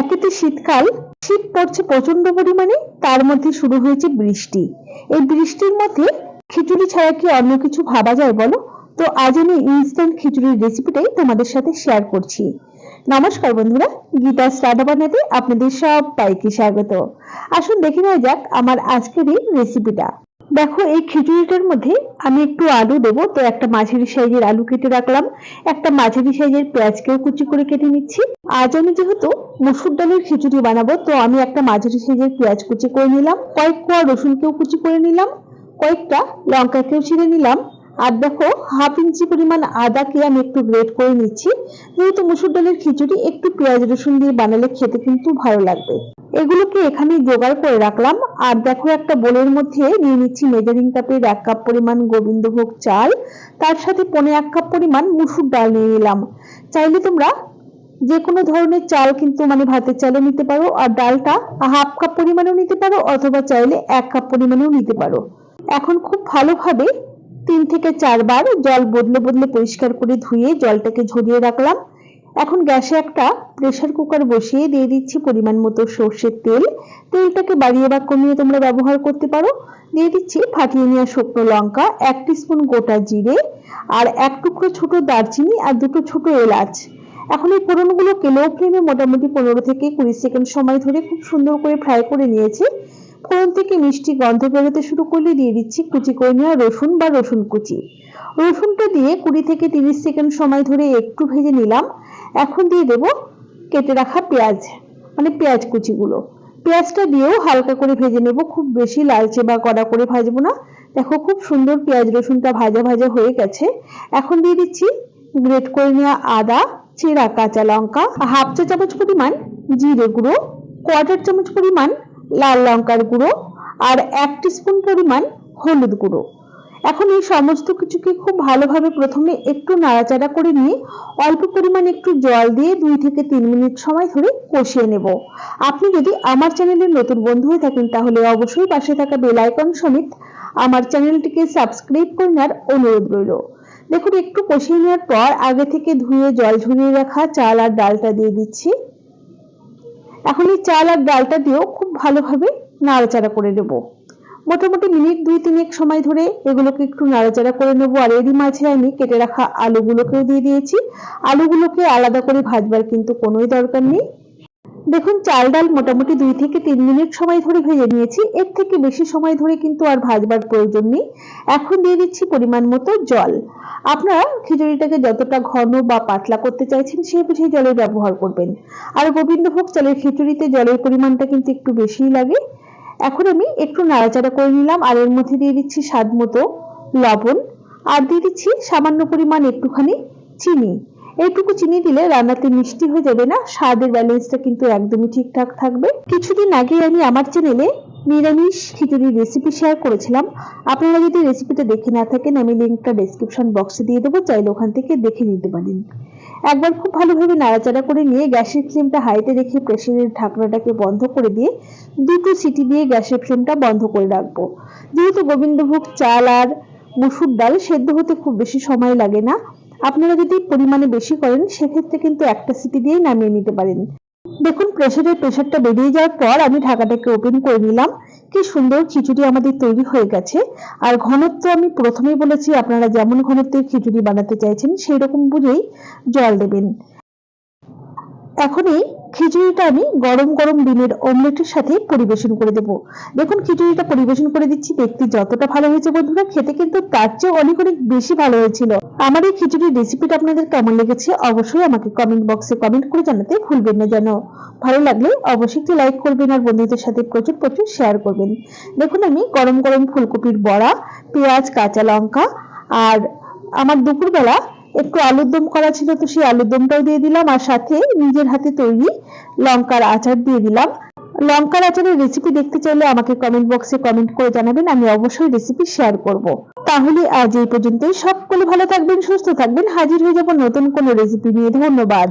একেতে শীতকাল, শীত পড়ছে প্রচণ্ড পরিমাণে, তার মধ্যে শুরু হয়েছে বৃষ্টি। এই বৃষ্টির মধ্যে খিচুড়ি ছাড়া কি অন্য কিছু ভাবা যায় বলো? তো আজ আমি ইনস্ট্যান্ট খিচুড়ির রেসিপিটাই তোমাদের সাথে শেয়ার করছি। নমস্কার বন্ধুরা, গীতা স্টার্ট বানাতে আপনাদের সবাইকে স্বাগত। আসুন দেখে নেওয়া যাক আমার আজকের এই রেসিপিটা দেখো, এই খিচুড়িটার মধ্যে আমি একটু আলু দেবো। তো একটা মাঝারি সাইজের আলু কেটে রাখলাম। একটা মাঝারি সাইজের পেঁয়াজকেও কুচি করে কেটে নিচ্ছি। আজ আমি যেহেতু মসুর ডালের খিচুড়ি বানাবো, তো আমি একটা মাঝারি সাইজের পেঁয়াজ কুচি করে নিলাম। কয়েক কোয়া রসুনকেও কুচি করে নিলাম। কয়েকটা লঙ্কাকেও ছিঁড়ে নিলাম। আর দেখো, হাফ ইঞ্চি পরিমাণ আদাকে আমি একটু গ্রেট করে নিচ্ছি। যেহেতু মুসুর ডালের খিচুড়ি একটু পেঁয়াজ রসুন দিয়ে বানালে খেতে কিন্তু ভালো লাগবে। এগুলোকে এখানে জোগাড় করে রাখলাম। আর দেখো একটা বোলের মধ্যে নিয়ে নিচ্ছি মেজারিং কাপের এক কাপ পরিমাণ গোবিন্দভোগ চাল। তার সাথে পনে এক কাপ পরিমাণ মুসুর ডাল নিয়ে নিলাম। চাইলে তোমরা যে কোনো ধরনের চাল কিন্তু মানে ভাতের চালে নিতে পারো, আর ডালটা হাফ কাপ পরিমাণেও নিতে পারো, অথবা চাইলে এক কাপ পরিমাণেও নিতে পারো। এখন খুব ভালোভাবে তিন থেকে চারবার জল বদলে বদলে পরিষ্কার করে ধুয়ে জলটাকে ঝরিয়ে রাখলাম। এখন গ্যাসে একটা প্রেসার কুকার বসিয়ে দিয়ে দিচ্ছি পরিমাণ মতো সর্ষের তেল। তেলটাকে বাড়িয়ে বা কমিয়ে তোমরা ব্যবহার করতে পারো। দিয়ে দিচ্ছি ফাটিয়ে নেওয়া শুকনো লঙ্কা, এক স্পুন গোটা জিরে আর এক টুকরো ছোট দারচিনি আর দুটো ছোট এলাচ। এখন এই ফোড়নগুলোকে লো ফ্লেমে মোটামুটি পনেরো থেকে কুড়ি সেকেন্ড সময় ধরে খুব সুন্দর করে ফ্রাই করে নিয়েছি। ফোড়ন থেকে মিষ্টি গন্ধ বেরোতে শুরু করলে দিয়ে দিচ্ছি কুচি করে নেওয়া রসুন বা রসুন কুচি। রসুনটা দিয়ে কুড়ি থেকে তিরিশ সেকেন্ড সময় ধরে একটু ভেজে নিলাম। এখন দিয়ে দেব কেটে রাখা পেঁয়াজ মানে পেঁয়াজ কুচিগুলো। পেঁয়াজটা দিয়েও হালকা করে ভেজে নেব, খুব বেশি লালচে বা কড়া করে ভাজবো না। দেখো খুব সুন্দর পেঁয়াজ রসুনটা ভাজা ভাজা হয়ে গেছে। এখন দিয়ে দিচ্ছি গ্রেট করে নেওয়া আদা, চেরা কাঁচা লঙ্কা, হাফ চা চামচ পরিমাণ জিরে গুঁড়ো, কোয়ার্টার চামচ পরিমাণ লাল লঙ্কার গুঁড়ো, আর এক স্পুন পরিমাণ হলুদ গুঁড়ো। এখন এই সমস্ত কিছুকে খুব ভালোভাবে প্রথমে একটু নাড়াচাড়া করে নিয়ে অল্প পরিমাণ একটু জল দিয়ে দুই থেকে তিন মিনিট সময় ধরে কষিয়ে নেব। আপনি যদি আমার চ্যানেলের নতুন বন্ধু হয়ে থাকেন, তাহলে অবশ্যই পাশে থাকা বেল আইকন সমেত আমার চ্যানেলটিকে সাবস্ক্রাইব করে নেওয়ার অনুরোধ রইল। দেখুন, একটু কষিয়ে নেওয়ার পর আগে থেকে ধুয়ে, জল ঝরিয়ে রাখা চাল আর ডালটা দিয়ে দিচ্ছি। এখন এই চাল আর ডালটা দিয়েও খুব ভালোভাবে নাড়াচাড়া করে নেব। মোটামুটি মিনিট দুই তিনেক সময় ধরে এগুলোকে একটু নাড়াচাড়া করে নেব। আর এরই মাঝে আমি কেটে রাখা আলুগুলোকেও দিয়ে দিয়েছি। আলুগুলোকে আলাদা করে ভাজবার কিন্তু কোনোই দরকার নেই। দেখুন, চাল ডাল মোটামুটি দুই থেকে তিন মিনিট সময় ধরে ভেজে নিয়েছি। এর থেকে বেশি সময় ধরে কিন্তু আর ভাজবার প্রয়োজন নেই। এখন দিয়ে দিচ্ছি পরিমাণ মতো জল। আপনারা খিচুড়িটাকে যতটা ঘন বা পাতলা করতে চাইছেন সেই বুঝে জলের ব্যবহার করবেন। আর গোবিন্দভোগ চালের খিচুড়িতে জলের পরিমাণটা কিন্তু একটু বেশিই লাগে। এখন আমি একটু নাড়াচাড়া করে নিলাম আর এর মধ্যে দিয়ে দিচ্ছি স্বাদ মতো লবণ আর দিয়ে দিচ্ছি সামান্য পরিমাণ একটুখানি চিনি। এইটুকু চিনি দিলে রান্নাতে মিষ্টি হয়ে যাবে না, স্বাদের ব্যালেন্সটা কিন্তু একদমই ঠিকঠাক থাকবে। কিছুদিন আগে আমি আমার চ্যানেলে নিরামিষ খিচুড়ির রেসিপি শেয়ার করেছিলাম। আপনারা যদি রেসিপিটা দেখে না থাকেন, আমি লিঙ্কটা ডেসক্রিপশন বক্সে দিয়ে দেবো, চাইলে ওখান থেকে দেখে নিতে পারেন। একবার খুব ভালোভাবে নাড়াচাড়া করে নিয়ে গ্যাসের ফ্লেমটা হাইতে রেখে প্রেসারের ঢাকনাটাকে বন্ধ করে দিয়ে দুটো সিটি দিয়ে গ্যাসের ফ্লেমটা বন্ধ করে রাখব। যেহেতু গোবিন্দভোগ চাল আর মুসুর ডাল সেদ্ধ হতে খুব বেশি সময় লাগে না, আপনারা যদি পরিমাণে বেশি করেন, সেক্ষেত্রে কিন্তু একটা সিটি দিয়ে নামিয়ে নিতে পারেন। দেখুন প্রেসারের প্রেসারটা বেরিয়ে যাওয়ার পর আমি ঢাকাটাকে ওপেন করে নিলাম। কি সুন্দর খিচুড়ি আমাদের তৈরি হয়ে গেছে। আর ঘনত্ব আমি প্রথমেই বলেছি, আপনারা যেমন ঘনত্বের খিচুড়ি বানাতে চাইছেন সেই রকম বুঝেই জল দেবেন। এখন এই খিচুড়িটা আমি গরম গরম ডিমের অমলেটের সাথে পরিবেশন করে দেব। দেখুন, খিচুড়িটা পরিবেশন করে দিচ্ছি, দেখতে যতটা ভালো হয়েছে বন্ধুরা, খেতে কিন্তু তার চেয়ে অনেক অনেক বেশি ভালো হয়েছিল। আমার এই খিচুড়ির রেসিপিটা আপনাদের কেমন লেগেছে অবশ্যই আমাকে কমেন্ট বক্সে কমেন্ট করে জানাতে ভুলবেন না যেন। ভালো লাগলে অবশ্যই একটু লাইক করবেন আর বন্ধুদের সাথে প্রচুর প্রচুর শেয়ার করবেন। দেখুন, আমি গরম গরম ফুলকপির বড়া, পেঁয়াজ, কাঁচা লঙ্কা আর আমার দুপুরবেলা একটু আলুর দম করা ছিল তো সেই আলুর দমটাও দিয়ে দিলাম আর সাথে নিজের হাতে তৈরি লঙ্কার আচার দিয়ে দিলাম। লঙ্কার আচারের রেসিপি দেখতে চাইলে আমাকে কমেন্ট বক্সে কমেন্ট করে জানাবেন, আমি অবশ্যই রেসিপি শেয়ার করব। তাহলে আজ এই পর্যন্তই। সকলে ভালো থাকবেন, সুস্থ থাকবেন। হাজির হয়ে যাব নতুন কোনো রেসিপি নিয়ে। ধন্যবাদ।